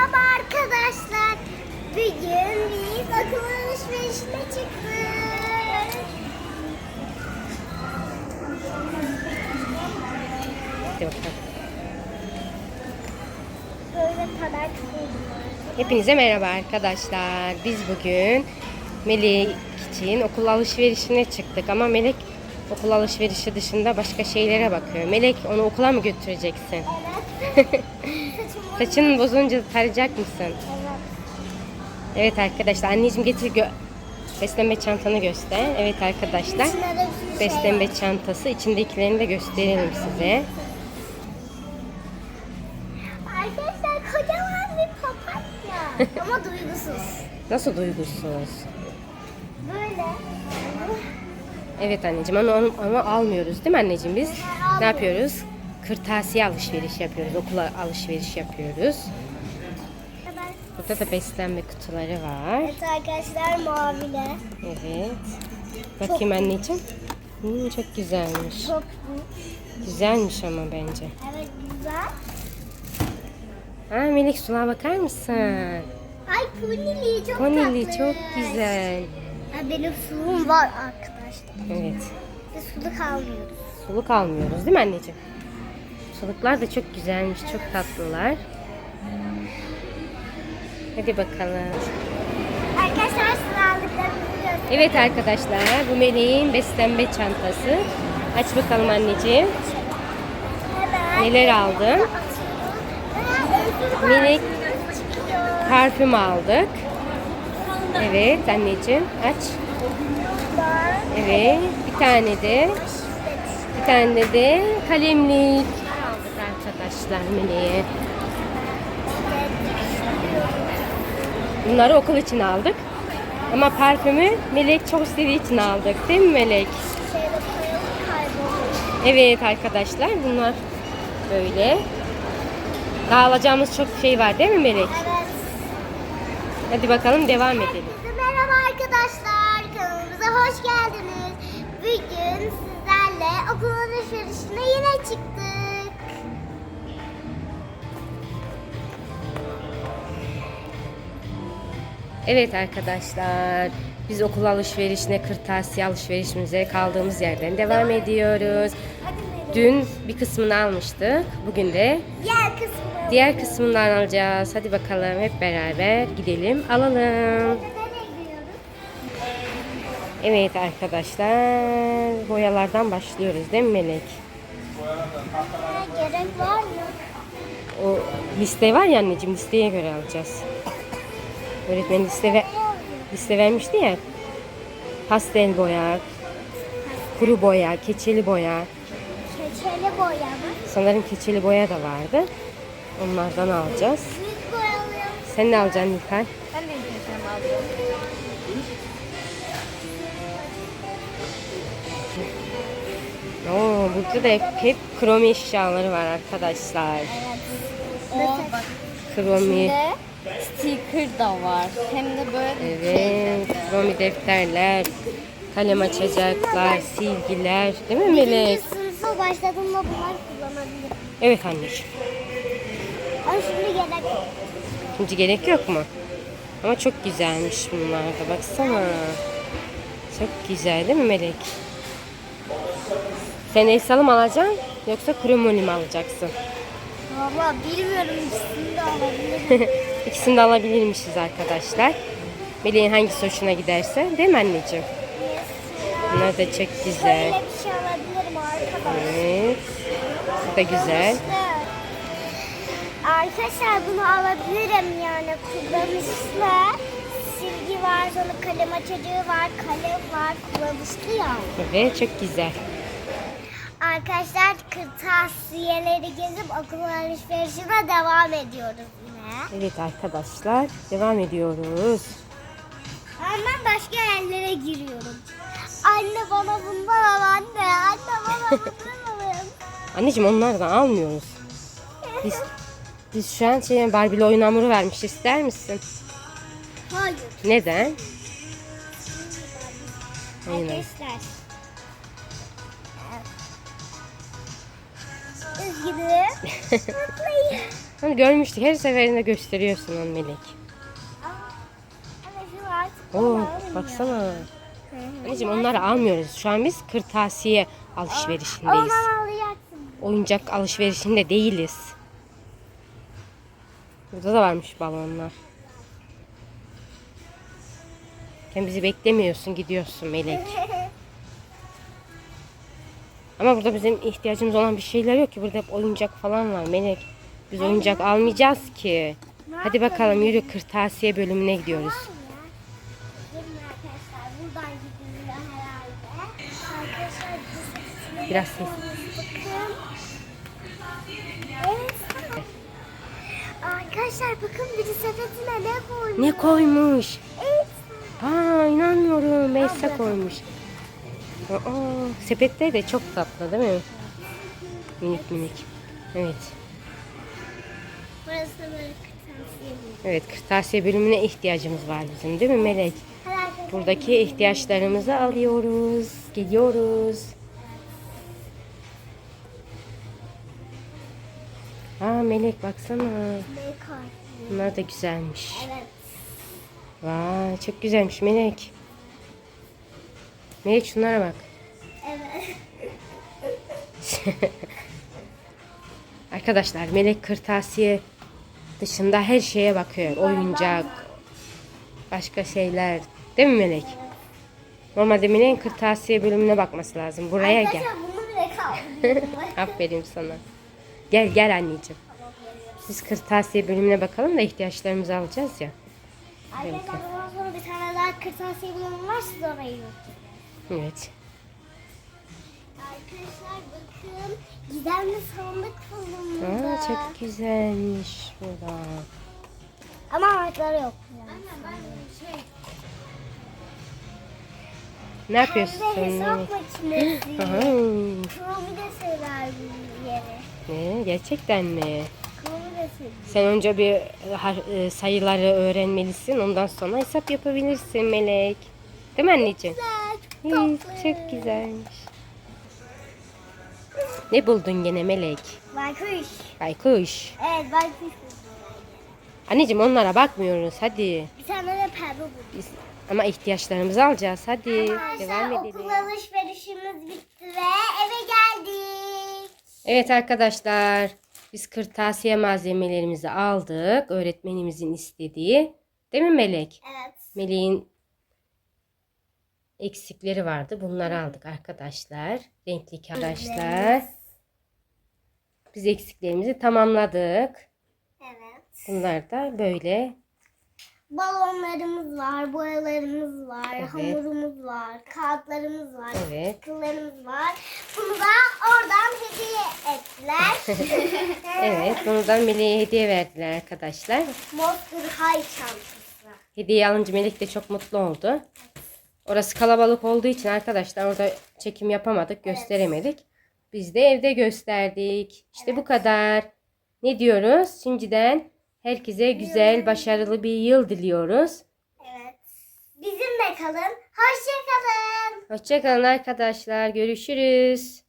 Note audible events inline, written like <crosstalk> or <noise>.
Merhaba arkadaşlar. Bugün biz okul alışverişine çıktık. Hadi bakalım. Böyle Hepinize merhaba arkadaşlar. Biz bugün Melek için okul alışverişine çıktık ama Melek okul alışverişi dışında başka şeylere bakıyor. Melek onu okula mı götüreceksin? Evet. <laughs> Saçın bozunca tarayacak mısın? Evet. Evet arkadaşlar anneciğim getir gö beslenme çantanı göster. Evet arkadaşlar şey beslenme var. çantası içindekilerini de gösterelim size. Arkadaşlar kocaman bir papatya. <laughs> Ama duygusuz. Nasıl duygusuz? Böyle. Evet anneciğim ama, onu- ama almıyoruz değil mi anneciğim biz? Ne yapıyoruz? Kırtasiye alışveriş yapıyoruz. Okula alışveriş yapıyoruz. Burada da beslenme kutuları var. Evet arkadaşlar mavile. Evet. Bakayım anneciğim. Hmm, çok güzelmiş. Çok büyük. Güzelmiş ama bence. Evet güzel. Ha Melek sulağa bakar mısın? Ay ponili çok Konili tatlı. çok güzel. Ha, benim suyum var arkadaşlar. Evet. Biz suluk almıyoruz. Suluk almıyoruz değil mi anneciğim? Suluklar da çok güzelmiş. Çok tatlılar. Hadi bakalım. Arkadaşlar göstereyim. Evet arkadaşlar bu Meleğin beslenme çantası. Aç bakalım anneciğim. Neler aldın? Melek parfüm aldık. Evet anneciğim aç. Evet bir tane de bir tane de kalemlik arkadaşlar Meleğe. Bunları okul için aldık. Ama parfümü Melek çok istediği için aldık. Değil mi Melek? Evet arkadaşlar bunlar böyle. Daha alacağımız çok şey var değil mi Melek? Evet. Hadi bakalım devam edelim. Merhaba arkadaşlar. Kanalımıza hoş geldiniz. Bugün sizlerle okul alışverişine yine çıktık. Evet arkadaşlar biz okul alışverişine, kırtasiye alışverişimize kaldığımız yerden devam ediyoruz. Dün bir kısmını almıştık. Bugün de Diğer kısmı. diğer kısmından alacağız. Hadi bakalım hep beraber gidelim alalım. Evet arkadaşlar boyalardan başlıyoruz değil mi Melek? Gerek var mı? O liste var ya anneciğim listeye göre alacağız. Öğretmen liste, ve, liste vermişti ya. Pastel boya, kuru boya, keçeli boya. Keçeli boya mı? Sanırım keçeli boya da vardı. Onlardan alacağız. Sen ne alacaksın Nilkay? Ben de keçeli alıyorum. Oo, burada da hep, hep kromi eşyaları var arkadaşlar. O bak Kromi. içinde sticker da var. Hem de böyle Evet, kromi defterler, kalem açacaklar, silgiler. Değil mi Melek? Sınıfa başladığımda bunlar kullanabilirim. Evet anneciğim. Ama şimdi gerek yok. Şimdi gerek yok mu? Ama çok güzelmiş bunlar da baksana. Çok güzel değil mi Melek? Sen Elsal'ı mı alacaksın yoksa kromoni mi alacaksın? Valla bilmiyorum ikisini de alabilirim. <laughs> İkisini de alabilirmişiz arkadaşlar. Melek'in hangisi hoşuna giderse değil mi anneciğim? Bunlar da çok güzel. Böyle bir şey alabilirim arkadaşlar. Evet. Bu da güzel. Arkadaşlar bunu alabilirim yani kullanışlı. Silgi var, sonra kalem açıcığı var, kalem var, kullanışlı ya. Evet çok güzel. Arkadaşlar kırtasiyeleri gezip okul alışverişine devam ediyoruz. Evet arkadaşlar devam ediyoruz. Ben başka yerlere giriyorum. Anne bana bundan al anne. Anne bana bundan alın. <laughs> Anneciğim onlardan almıyoruz. Biz, biz şu an şey Barbie'li oyun hamuru vermiş ister misin? Hayır. Neden? Aynen. Arkadaşlar. Üzgünüm. <laughs> Hani görmüştük. Her seferinde gösteriyorsun onu Melek. Artık Oo, baksana. Anneciğim onları almıyoruz. Şu an biz kırtasiye alışverişindeyiz. Oyuncak alışverişinde değiliz. Burada da varmış balonlar. Sen bizi beklemiyorsun gidiyorsun Melek. <laughs> Ama burada bizim ihtiyacımız olan bir şeyler yok ki. Burada hep oyuncak falan var Melek. Biz oyuncak almayacağız ki. Hadi bakalım yürü kırtasiye bölümüne gidiyoruz. Biraz ses. Arkadaşlar bakın biri sepetine ne koymuş? Ne koymuş? Aa inanmıyorum. Melisa koymuş. Aa, sepette de çok tatlı değil mi? Minik minik. Evet. Burası da böyle kırtasiye bir. Evet kırtasiye bölümüne ihtiyacımız var bizim değil mi Melek? Herhalde Buradaki ihtiyaçlarımızı alıyoruz. Geliyoruz. Aa Melek baksana. Bunlar da güzelmiş. Evet. Vay çok güzelmiş Melek. Melek şunlara bak. Evet. <laughs> Arkadaşlar Melek kırtasiye dışında her şeye bakıyor. Oyuncak, başka şeyler. Değil mi Melek? Normalde Melek'in kırtasiye bölümüne bakması lazım. Buraya gel. <laughs> Aferin sana. Gel gel anneciğim. Biz kırtasiye bölümüne bakalım da ihtiyaçlarımızı alacağız ya. Arkadaşlar bundan sonra bir tane daha kırtasiye bulalım var siz orayı. Evet. Arkadaşlar bakın gizemli sandık burada. Aa, çok güzelmiş burada. Ama anahtarı yok. Ne yapıyorsun Hem de hesap makinesi. Aha. Kromideseler bir yeri. Ne? Gerçekten mi? Sen önce bir e, e, sayıları öğrenmelisin. Ondan sonra hesap yapabilirsin Melek. Değil mi anneciğim? Güzel, çok tatlı. çok güzelmiş. Ne buldun gene Melek? Baykuş. Baykuş. Evet baykuş. Anneciğim onlara bakmıyoruz. Hadi. Bir tane de pembe buldum. Ama ihtiyaçlarımızı alacağız. Hadi. Devam Arkadaşlar edelim. okul alışverişimiz bitti ve eve geldik. Evet arkadaşlar. Biz kırtasiye malzemelerimizi aldık. Öğretmenimizin istediği. Değil mi Melek? Evet. Melek'in eksikleri vardı. Bunları aldık arkadaşlar. Renkli arkadaşlar. Biz eksiklerimizi tamamladık. Evet. Bunlar da böyle. Balonlarımız var, boyalarımız var, Evet. hamurumuz var, kağıtlarımız var, Evet. kıllarımız var. Bunu da oradan hediye ettiler. <laughs> Evet. Bunu da Melek'e hediye verdiler arkadaşlar. Monster High çantası. Hediye alınca Melek de çok mutlu oldu. Orası kalabalık olduğu için arkadaşlar orada çekim yapamadık, gösteremedik. Biz de evde gösterdik. İşte bu kadar. Ne diyoruz? Şimdiden herkese güzel, başarılı bir yıl diliyoruz. Evet. Bizimle kalın. Hoşça kalın. Hoşçakalın arkadaşlar. Görüşürüz.